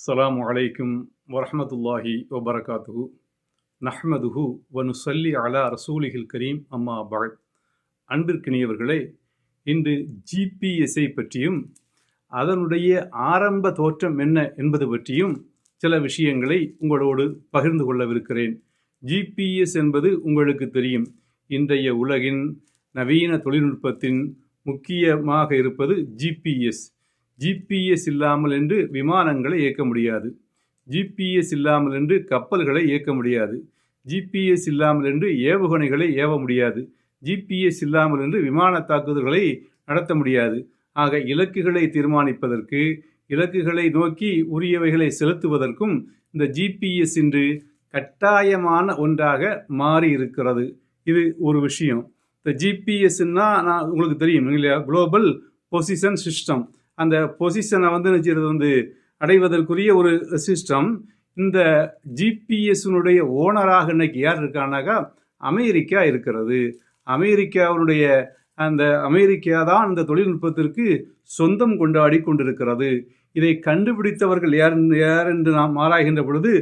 அஸ்ஸலாமு அலைக்கும் வரஹ்மத்துல்லாஹி வபரகாத்துஹு நஹ்மதுஹு வனுசல்லி அலா ரசூலிஹில் கரீம் அம்மா பகத் அன்பிற்கினியவர்களே இன்று ஜிபிஎஸ்ஐ பற்றியும் அதனுடைய ஆரம்ப தோற்றம் என்ன என்பது பற்றியும் சில விஷயங்களை உங்களோடு பகிர்ந்து கொள்ளவிருக்கிறேன். ஜிபிஎஸ் என்பது உங்களுக்கு தெரியும். இன்றைய உலகின் நவீன தொழில்நுட்பத்தின் முக்கியமாக இருப்பது ஜிபிஎஸ் ஜிபிஎஸ் இல்லாமல் என்று விமானங்களை இயக்க முடியாது. ஜிபிஎஸ் இல்லாமல் என்று கப்பல்களை இயக்க முடியாது. ஜிபிஎஸ் இல்லாமல் என்று ஏவுகணைகளை ஏவ முடியாது. ஜிபிஎஸ் இல்லாமல் என்று விமான தாக்குதல்களை நடத்த முடியாது. ஆக இலக்குகளை தீர்மானிப்பதற்கு இலக்குகளை நோக்கி உரியவைகளை செலுத்துவதற்கும் இந்த ஜிபிஎஸ் இன்று கட்டாயமான ஒன்றாக மாறி இருக்கிறது. இது ஒரு விஷயம். இந்த ஜிபிஎஸ்ன்னா நான் உங்களுக்கு தெரியும் இல்லையா? குளோபல் பொசிஷன் சிஸ்டம் அந்த பொசிஷனை வந்து நினைச்சது வந்து அடைவதற்குரிய ஒரு சிஸ்டம் இந்த ஜிபிஎஸ்னுடைய ஓனராக இன்னைக்கு யார் இருக்கானாக்கா அமெரிக்கா இருக்கிறது. அமெரிக்காவுடைய அந்த அமெரிக்கா தான் இந்த தொழில்நுட்பத்திற்கு சொந்தம் கொண்டாடி கொண்டிருக்கிறது. இதை கண்டுபிடித்தவர்கள் யார் யார் என்று நாம் ஆராய்கின்ற பொழுது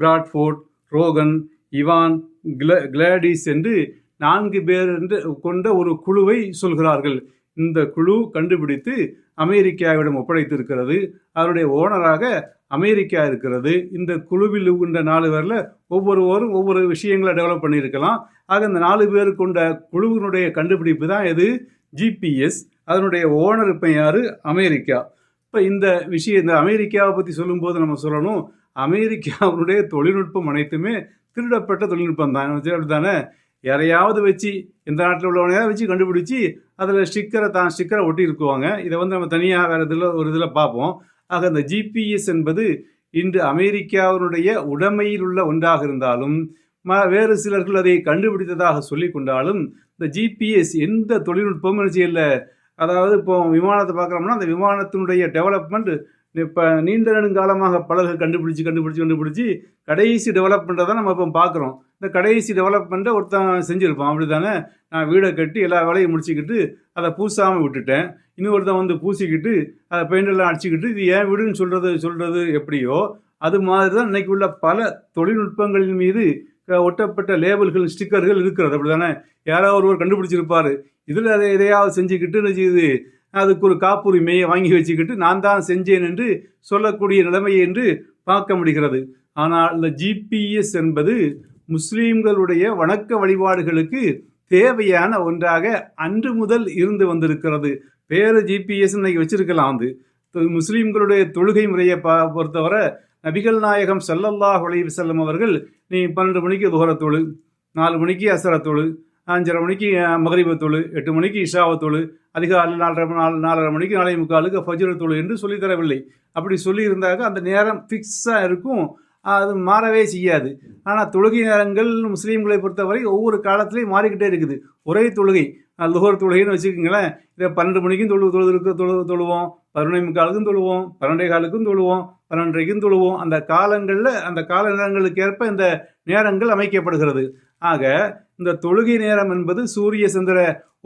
பிராட்ஃபோர்ட் ரோகன் இவான் கிள கிளாடிஸ் என்று நான்கு பேர் என்று கொண்ட ஒரு குழுவை சொல்கிறார்கள். இந்த குழு கண்டுபிடித்து அமெரிக்காவிடம் ஒப்படைத்திருக்கிறது. அதனுடைய ஓனராக அமெரிக்கா இருக்கிறது. இந்த குழுவில் இருக்கின்ற நாலு பேரில் ஒவ்வொருவரும் ஒவ்வொரு விஷயங்களை டெவலப் பண்ணியிருக்கலாம். ஆக இந்த நாலு பேர் கொண்ட குழுவினுடைய கண்டுபிடிப்பு தான் எது? ஜிபிஎஸ் அதனுடைய ஓனர் இப்போ யார்? அமெரிக்கா. இப்போ இந்த விஷயம் இந்த அமெரிக்காவை பற்றி சொல்லும்போது நம்ம சொல்லணும். அமெரிக்காவுடைய தொழில்நுட்பம் அனைத்துமே திருடப்பட்ட தொழில்நுட்பம் தான். அப்படி தானே யாரையாவது வச்சு இந்த நாட்டில் உள்ளவனையாவது வச்சு கண்டுபிடிச்சி அதில் ஸ்டிக்கரை தான் ஸ்டிக்கரை ஒட்டி இருக்குவாங்க இதை வந்து நம்ம தனியாக வேறு இதில் ஒரு இதில் பார்ப்போம். ஆக அந்த ஜிபிஎஸ் என்பது இன்று அமெரிக்காவினுடைய உடைமையில் உள்ள ஒன்றாக இருந்தாலும் ம வேறு சிலர்கள் அதை கண்டுபிடித்ததாக சொல்லி கொண்டாலும் இந்த ஜிபிஎஸ் எந்த தொழில்நுட்பமும் செய்யல. அதாவது இப்போ விமானத்தை பார்க்குறோம்னா அந்த விமானத்தினுடைய டெவலப்மெண்ட் இப்போ நீண்ட நெடுங்காலமாக பலர்கள் கண்டுபிடிச்சி கண்டுபிடிச்சி கண்டுபிடிச்சி கடைசி டெவலப்மெண்ட்டை தான் நம்ம இப்போ பார்க்குறோம் இந்த கடைசி டெவலப்மெண்ட்டை ஒருத்தன் செஞ்சுருப்பான். அப்படி தானே நான் வீடை கட்டி எல்லா வேலையும் முடிச்சுக்கிட்டு அதை பூசாமல் விட்டுட்டேன். இன்னொருத்தன் வந்து பூசிக்கிட்டு அதை பெயிண்டெல்லாம் அடிச்சுக்கிட்டு இது ஏன் வீடுன்னு சொல்கிறது சொல்கிறது எப்படியோ? அது மாதிரி தான் இன்றைக்கி உள்ள பல தொழில்நுட்பங்களின் மீது ஒட்டப்பட்ட லேபிள்கள் ஸ்டிக்கர்கள் இருக்கிறது. அப்படி தானே யாராவது ஒருவர் கண்டுபிடிச்சிருப்பார். இதில் அதை எதையாவது செஞ்சுக்கிட்டு இது அதுக்கு ஒரு காப்புரிமையை வாங்கி வச்சுக்கிட்டு நான் தான் செஞ்சேன் என்று சொல்லக்கூடிய நிலைமை என்று பார்க்க முடிகிறது. ஆனால் இந்த ஜிபிஎஸ் என்பது முஸ்லீம்களுடைய வணக்க வழிபாடுகளுக்கு தேவையான ஒன்றாக அன்று முதல் இருந்து வந்திருக்கிறது. வேறு ஜிபிஎஸ் இன்னைக்கு வச்சிருக்கலாம் வந்து முஸ்லீம்களுடைய தொழுகை முறையை பா பொறுத்தவரை நபிகள் நாயகம் சல்லல்லாஹ் உலகி செல்லம் அவர்கள் நீ பன்னெண்டு மணிக்கு துகரத்தொழு நாலு மணிக்கு அசரத்தொழு அஞ்சரை மணிக்கு மகரிபத்தொழு எட்டு மணிக்கு இஷாவத்தொழு அதிகாலை நாலரை நாலு நாலரை மணிக்கு நாளை முக்காலுக்கு ஃபஜ்ரத்தொழு என்று சொல்லித்தரவில்லை அப்படி சொல்லியிருந்தாக்க அந்த நேரம் ஃபிக்ஸாக இருக்கும். அது மாறவே செய்யாது. ஆனால் தொழுகை நேரங்கள் முஸ்லீம்களை பொறுத்தவரை ஒவ்வொரு காலத்திலையும் மாறிக்கிட்டே இருக்குது. ஒரே தொழுகை லுகர் தொழுகைன்னு வச்சுக்கோங்களேன். இதை பன்னெண்டு மணிக்கும் தொழு தொழுதுக்கு தொழு தொழுவோம். பதினொன்று முக்காலுக்கும் தொழுவோம். பன்னெண்டே காலுக்கும் தொழுவோம். பன்னெண்டரைக்கும் தொழுவோம். அந்த காலங்களில் அந்த கால நேரங்களுக்கு ஏற்ப இந்த நேரங்கள் அமைக்கப்படுகிறது. ஆக இந்த தொழுகை நேரம் என்பது சூரிய சந்திர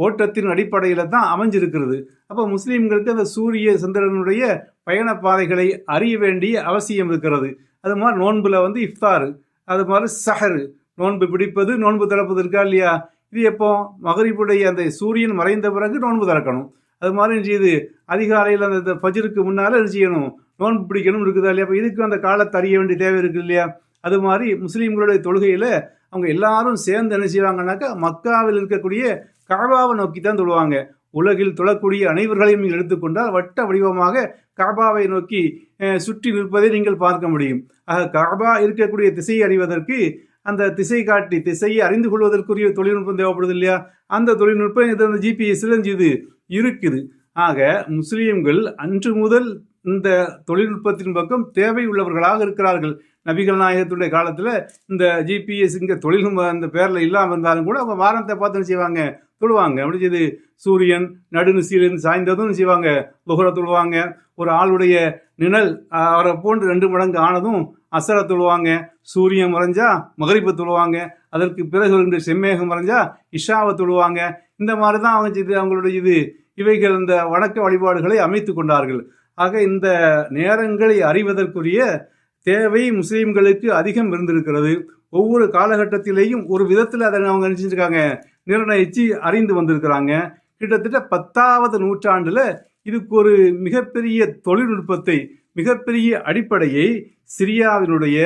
ஓட்டத்தின் அடிப்படையில் தான் அமைஞ்சிருக்கிறது. அப்போ முஸ்லீம்களுக்கு அந்த சூரிய சந்திரனுடைய பயண பாதைகளை அறிய வேண்டிய அவசியம் இருக்கிறது. அது மாதிரி நோன்பில் வந்து இஃப்தாரு அது மாதிரி சஹரு நோன்பு பிடிப்பது நோன்பு திறப்பது இருக்கா இல்லையா? இது எப்போ? மகரிப்புடைய அந்த சூரியன் மறைந்த பிறகு நோன்பு திறக்கணும். அது மாதிரி செய்யுது அதிகாலையில் அந்த ஃபஜருக்கு முன்னால் என்ன செய்யணும்? நோன்பு பிடிக்கணும் இருக்குதா இல்லையா? அப்போ இதுக்கு அந்த காலத்தை அறிய வேண்டிய தேவை இருக்குது இல்லையா? அது மாதிரி முஸ்லீம்களுடைய தொழுகையில் அவங்க எல்லாரும் சேர்ந்து என்ன செய்வாங்கன்னாக்கா மக்காவில் இருக்கக்கூடிய காபாவை நோக்கி தான் தொழுவாங்க. உலகில் தொழக்கூடிய அனைவர்களையும் நீங்கள் எடுத்துக்கொண்டால் வட்ட வடிவமாக காபாவை நோக்கி சுற்றி நிற்பதை நீங்கள் பார்க்க முடியும். ஆக காபா இருக்கக்கூடிய திசையை அறிவதற்கு அந்த திசை காட்டி திசையை அறிந்து கொள்வதற்குரிய தொழில்நுட்பம் தேவைப்படுது இல்லையா? அந்த தொழில்நுட்பம் இது அந்த ஜிபிஎஸ்ல இது இருக்குது. ஆக முஸ்லீம்கள் அன்று முதல் இந்த தொழில்நுட்பத்தின் பக்கம் தேவை உள்ளவர்களாக இருக்கிறார்கள். நபிகள் நாயகத்துடைய காலத்தில் இந்த ஜிபிஎஸ் இங்கே தொழில் அந்த பேரில் இல்லாமல் இருந்தாலும் கூட அவங்க வாரத்தை பார்த்து செய்வாங்க? தொழுவாங்க. அப்படி சூரியன் நடுநிசையிலிருந்து சாய்ந்ததும் செய்வாங்க? புகர தொழுவாங்க. ஒரு ஆளுடைய நிழல் அவரை போன்று ரெண்டு மடங்கு ஆனதும் அசர தொழுவாங்க. சூரியன் மறைஞ்சா மகரிப்பு தொழுவாங்க. அதற்கு பிறகு ரெண்டு செம்மேகம் மறைஞ்சா இஷாவை தொழுவாங்க. இந்த மாதிரி தான் அவங்க இது அவங்களுடைய இது இவைகள் இந்த வணக்க வழிபாடுகளை அமைத்து கொண்டார்கள். ஆக இந்த நேரங்களை அறிவதற்குரிய தேவை முஸ்லீம்களுக்கு அதிகம் இருந்திருக்கிறது. ஒவ்வொரு காலகட்டத்திலேயும் ஒரு விதத்தில் அதை அவங்க நினைச்சிருக்காங்க. நிர்ணயித்து அறிந்து வந்திருக்கிறாங்க. கிட்டத்தட்ட பத்தாவது நூற்றாண்டில் இதுக்கு ஒரு மிகப்பெரிய தொழில்நுட்பத்தை மிகப்பெரிய அடிப்படையை சிரியாவினுடைய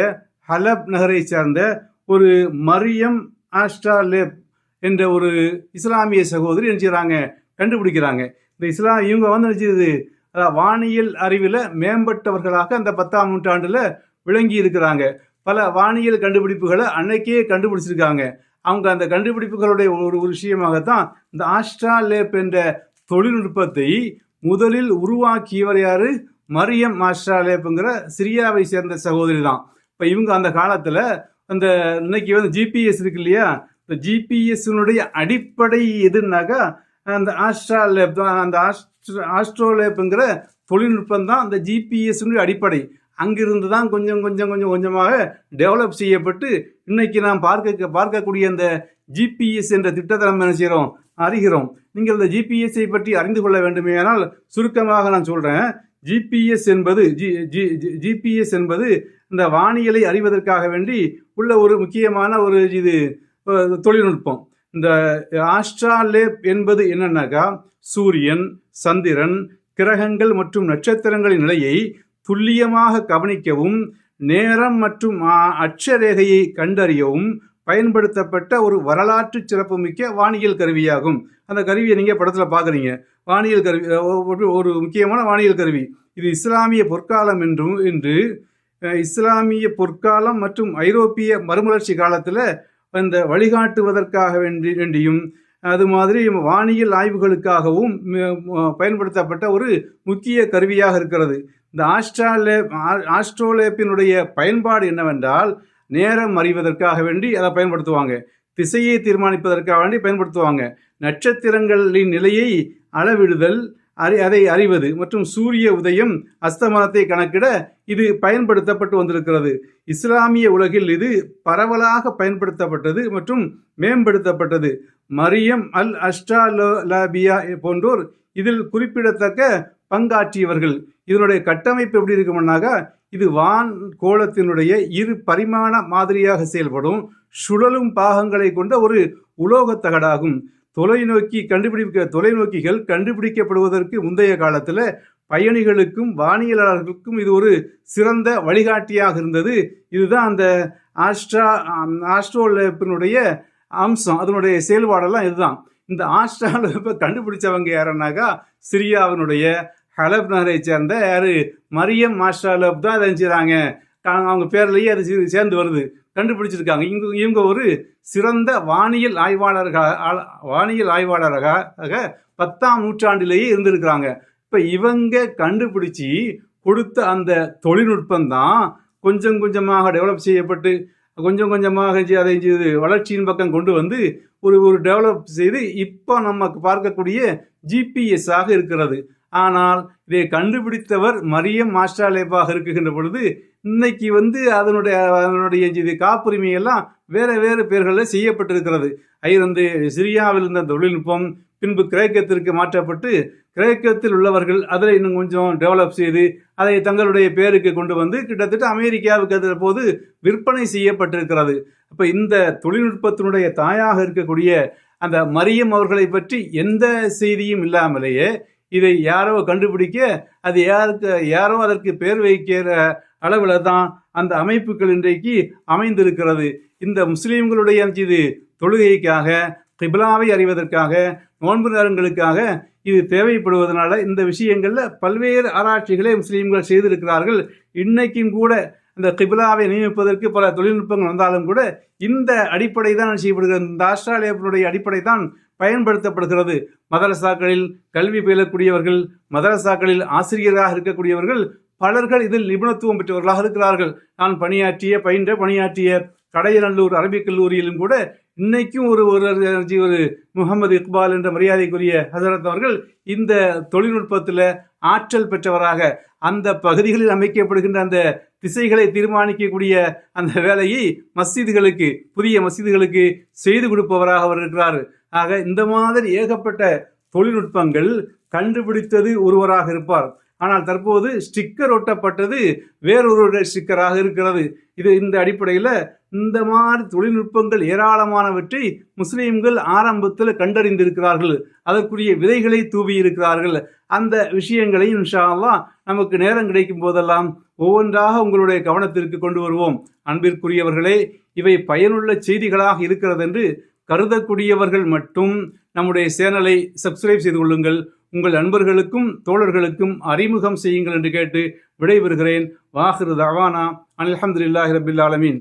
ஹலப் நகரை சார்ந்த ஒரு மரியம் ஆஸ்ட்ராலேப் என்ற ஒரு இஸ்லாமிய சகோதரி என்ன கண்டுபிடிக்கிறாங்க. இந்த இஸ்லாம் இவங்க வந்து நினைச்சது வானியல் அறிவில் மேம்பட்டவர்களாக அந்த பத்தாம் நூற்றாண்டில் விளங்கி இருக்கிறாங்க. பல வானியல் கண்டுபிடிப்புகளை அன்னைக்கே கண்டுபிடிச்சிருக்காங்க. அவங்க அந்த கண்டுபிடிப்புகளுடைய ஒரு ஒரு விஷயமாகத்தான் இந்த ஆஸ்ட்ராலேப் என்ற தொழில்நுட்பத்தை முதலில் உருவாக்கியவர் யாரு? மரியம் ஆஸ்ட்ராலேப்புங்கிற சிரியாவை சேர்ந்த சகோதரி தான். இப்போ இவங்க அந்த காலத்தில் அந்த இன்னைக்கு வந்து ஜிபிஎஸ் இருக்கு இல்லையா? இந்த ஜிபிஎஸ்னுடைய அடிப்படை எதுனாக்கா அந்த ஆஸ்ட்ராலேப் தான் அந்த ஆஸ்ட்ரோ ஆஸ்ட்ரோலேப்புங்கிற தொழில்நுட்பம் தான் அந்த ஜிபிஎஸ்னுடைய அடிப்படை. அங்கிருந்து தான் கொஞ்சம் கொஞ்சம் கொஞ்சம் கொஞ்சமாக டெவலப் செய்யப்பட்டு இன்னைக்கு நாம் பார்க்க பார்க்கக்கூடிய அந்த ஜிபிஎஸ் என்ற திட்டத்தை நம்ம என்ன செய்கிறோம்? அறிகிறோம். நீங்கள் இந்த ஜிபிஎஸ்ஐ பற்றி அறிந்து கொள்ள வேண்டுமேயானால் சுருக்கமாக நான் சொல்கிறேன் ஜிபிஎஸ் என்பது ஜி ஜி ஜிபிஎஸ் என்பது இந்த வானியலை அறிவதற்காக வேண்டி உள்ள ஒரு முக்கியமான ஒரு இது தொழில்நுட்பம். இந்த ஆஸ்ட்ராலேப் என்பது என்னன்னாக்கா சூரியன் சந்திரன் கிரகங்கள் மற்றும் நட்சத்திரங்களின் நிலையை துல்லியமாக கவனிக்கவும் நேரம் மற்றும் ஆ- அட்சரேகையை கண்டறியவும் பயன்படுத்தப்பட்ட ஒரு வரலாற்று சிறப்புமிக்க வானியல் கருவியாகும். அந்த கருவியை நீங்கள் படத்தில் பார்க்குறீங்க வானியல் கருவி ஒரு- ஒரு முக்கியமான வானியல் கருவி. இது இஸ்லாமிய பொற்காலம் என்றும் என்று இஸ்லாமிய பொற்காலம் மற்றும் ஐரோப்பிய மறுமலர்ச்சி காலத்தில் அந்த வழிகாட்டுவதற்காக வேண்டி வேண்டியும் அது மாதிரி வானியல் ஆய்வுகளுக்காகவும் ம- பயன்படுத்தப்பட்ட ஒரு முக்கிய கருவியாக இருக்கிறது. இந்த ஆஸ்ட்ராலேப் ஆஸ்ட்ரோலேப்பினுடைய பயன்பாடு என்னவென்றால் நேரம் அறிவதற்காக வேண்டி அதை பயன்படுத்துவாங்க. திசையை தீர்மானிப்பதற்காக வேண்டி பயன்படுத்துவாங்க. நட்சத்திரங்களின் நிலையை அளவிடுதல் அறி அதை அறிவது மற்றும் சூரிய உதயம் அஸ்தமனத்தை கணக்கிட இது பயன்படுத்தப்பட்டு வந்திருக்கிறது. இஸ்லாமிய உலகில் இது பரவலாக பயன்படுத்தப்பட்டது மற்றும் மேம்படுத்தப்பட்டது. மரியம் அல் அஸ்ட்ராலோலாபியா போன்றோர் இதில் குறிப்பிடத்தக்க பங்காற்றியவர்கள். இதனுடைய கட்டமைப்பு எப்படி இருக்கும்னாக்கா இது வான் கோலத்தினுடைய இரு பரிமாண மாதிரியாக செயல்படும் சுழலும் பாகங்களை கொண்ட ஒரு உலோகத் தகடாகும். தொலைநோக்கி கண்டுபிடிக்க தொலைநோக்கிகள் கண்டுபிடிக்கப்படுவதற்கு முந்தைய காலத்தில் பயணிகளுக்கும் வானியலாளர்களுக்கும் இது ஒரு சிறந்த வழிகாட்டியாக இருந்தது. இதுதான் அந்த ஆஸ்ட்ரா ஆஸ்ட்ரோலேப்பினுடைய அம்சம் அதனுடைய செயல்பாடெல்லாம் இதுதான். இந்த ஆஸ்ட்ராலேப்பை கண்டுபிடிச்சவங்க யாருன்னாக்கா சிரியாவினுடைய ஹலப் நகரை சேர்ந்த யார்? மரியம் ஆஸ்ட்ராலேப் தான் அதை செய்கிறாங்க அவங்க பேர்லேயே அது சேர்ந்து வருது. கண்டுபிடிச்சிருக்காங்க. இங்க இவங்க ஒரு சிறந்த வானியல் ஆய்வாளர்களாக வானியல் ஆய்வாளராக பத்தாம் நூற்றாண்டிலேயே இருந்திருக்கிறாங்க. இப்போ இவங்க கண்டுபிடிச்சி கொடுத்த அந்த தொழில்நுட்பம் தான் கொஞ்சம் கொஞ்சமாக டெவலப் செய்யப்பட்டு கொஞ்சம் கொஞ்சமாக அதை செய்து வளர்ச்சியின் பக்கம் கொண்டு வந்து ஒரு ஒரு டெவலப் செய்து இப்போ நமக்கு பார்க்கக்கூடிய ஜிபிஎஸ் ஆக இருக்கிறது. ஆனால் இதை கண்டுபிடித்தவர் மரியம் மாஸ்டாலேப்பாக இருக்குகின்ற பொழுது இன்னைக்கு வந்து அதனுடைய அதனுடைய இது காப்புரிமை எல்லாம் வேறு பெயர்களில் செய்யப்பட்டிருக்கிறது. ஐரந்து சிரியாவில் இருந்த தொழில்நுட்பம் பின்பு கிரேக்கத்திற்கு மாற்றப்பட்டு கிரேக்கத்தில் உள்ளவர்கள் அதில் இன்னும் கொஞ்சம் டெவலப் செய்து அதை தங்களுடைய பேருக்கு கொண்டு வந்து கிட்டத்தட்ட அமெரிக்காவுக்கு அது போது விற்பனை செய்யப்பட்டிருக்கிறது. அப்போ இந்த தொழில்நுட்பத்தினுடைய தாயாக இருக்கக்கூடிய அந்த மரியம் அவர்களை பற்றி எந்த செய்தியும் இல்லாமலேயே இதை யாரோ கண்டுபிடிக்க அது யாருக்கு யாரோ அதற்கு பேர் வைக்கிற அளவில் தான் அந்த அமைப்புகள் இன்றைக்கு அமைந்திருக்கிறது. இந்த முஸ்லீம்களுடைய இது தொழுகைக்காக கிபிலாவை அறிவதற்காக நோன்பு நேரங்களுக்காக இது தேவைப்படுவதனால இந்த விஷயங்களில் பல்வேறு ஆராய்ச்சிகளை முஸ்லீம்கள் செய்திருக்கிறார்கள். இன்னைக்கும் கூட இந்த கிபிலாவை நியமிப்பதற்கு பல தொழில்நுட்பங்கள் வந்தாலும் கூட இந்த அடிப்படை தான் செய்யப்படுகிறது? இந்த ஆஸ்திரேலியாவினுடைய அடிப்படை தான் பயன்படுத்தப்படுகிறது. மதரசாக்களில் கல்வி பயிலக்கூடியவர்கள் மதரசாக்களில் ஆசிரியராக இருக்கக்கூடியவர்கள் பலர்கள் இதில் நிபுணத்துவம் பெற்றவர்களாக இருக்கிறார்கள். நான் பணியாற்றிய பயின்ற பணியாற்றிய கடையநல்லூர் அரபிக் கல்லூரியிலும் கூட இன்னைக்கும் ஒரு ஒரு ஒரு முகமது இக்பால் என்ற மரியாதைக்குரிய ஹசரத் அவர்கள் இந்த தொழில்நுட்பத்தில் ஆற்றல் பெற்றவராக அந்த பகுதிகளில் அமைக்கப்படுகின்ற அந்த திசைகளை தீர்மானிக்கக்கூடிய அந்த வேலையை மஸ்ஜிதுகளுக்கு புதிய மஸ்ஜிதுகளுக்கு செய்து கொடுப்பவராக அவர் இருக்கிறார். ஆக இந்த மாதிரி ஏகப்பட்ட தொழில்நுட்பங்கள் கண்டுபிடித்தது ஒருவராக இருப்பார். ஆனால் தற்போது ஸ்டிக்கர் ஒட்டப்பட்டது வேறொரு ஸ்டிக்கராக இருக்கிறது. இது இந்த அடிப்படையில் இந்த மாதிரி தொழில்நுட்பங்கள் ஏராளமானவற்றை முஸ்லீம்கள் ஆரம்பத்தில் கண்டறிந்திருக்கிறார்கள். அதற்குரிய விதைகளை தூவி இருக்கிறார்கள் அந்த விஷயங்களை இன்ஷா நமக்கு நேரம் கிடைக்கும் போதெல்லாம் ஒவ்வொன்றாக உங்களுடைய கவனத்திற்கு கொண்டு வருவோம். அன்பிற்குரியவர்களே இவை பயனுள்ள செய்திகளாக இருக்கிறது என்று கருதக்கூடியவர்கள் மட்டும் நம்முடைய சேனலை சப்ஸ்கிரைப் செய்து கொள்ளுங்கள். உங்கள் நண்பர்களுக்கும் தோழர்களுக்கும் அறிமுகம் செய்யுங்கள் என்று கேட்டு விடைபெறுகிறேன். வாஹிரு தவானா. அலமதுல்லாஹி ரபில் ஆலமீன்.